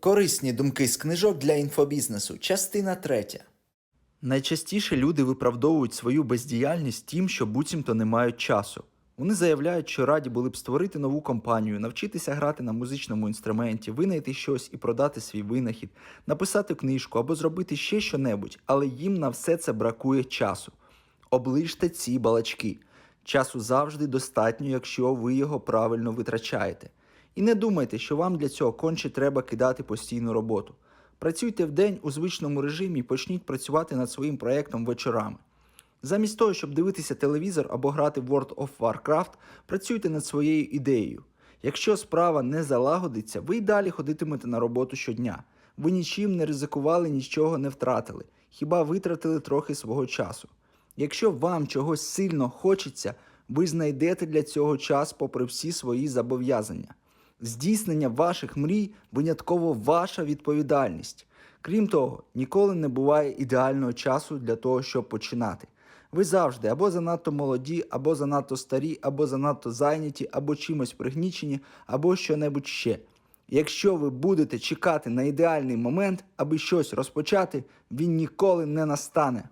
Корисні думки з книжок для інфобізнесу. Частина третя. Найчастіше люди виправдовують свою бездіяльність тим, що буцімто не мають часу. Вони заявляють, що раді були б створити нову компанію, навчитися грати на музичному інструменті, винайти щось і продати свій винахід, написати книжку або зробити ще що-небудь, але їм на все це бракує часу. Оближте ці балачки. Часу завжди достатньо, якщо ви його правильно витрачаєте. І не думайте, що вам для цього конче треба кидати постійну роботу. Працюйте вдень у звичному режимі і почніть працювати над своїм проєктом вечорами. Замість того, щоб дивитися телевізор або грати в World of Warcraft, працюйте над своєю ідеєю. Якщо справа не залагодиться, ви й далі ходитимете на роботу щодня. Ви нічим не ризикували, нічого не втратили, хіба витратили трохи свого часу. Якщо вам чогось сильно хочеться, ви знайдете для цього час попри всі свої зобов'язання. Здійснення ваших мрій винятково ваша відповідальність. Крім того, ніколи не буває ідеального часу для того, щоб починати. Ви завжди або занадто молоді, або занадто старі, або занадто зайняті, або чимось пригнічені, або що-небудь ще. Якщо ви будете чекати на ідеальний момент, аби щось розпочати, він ніколи не настане.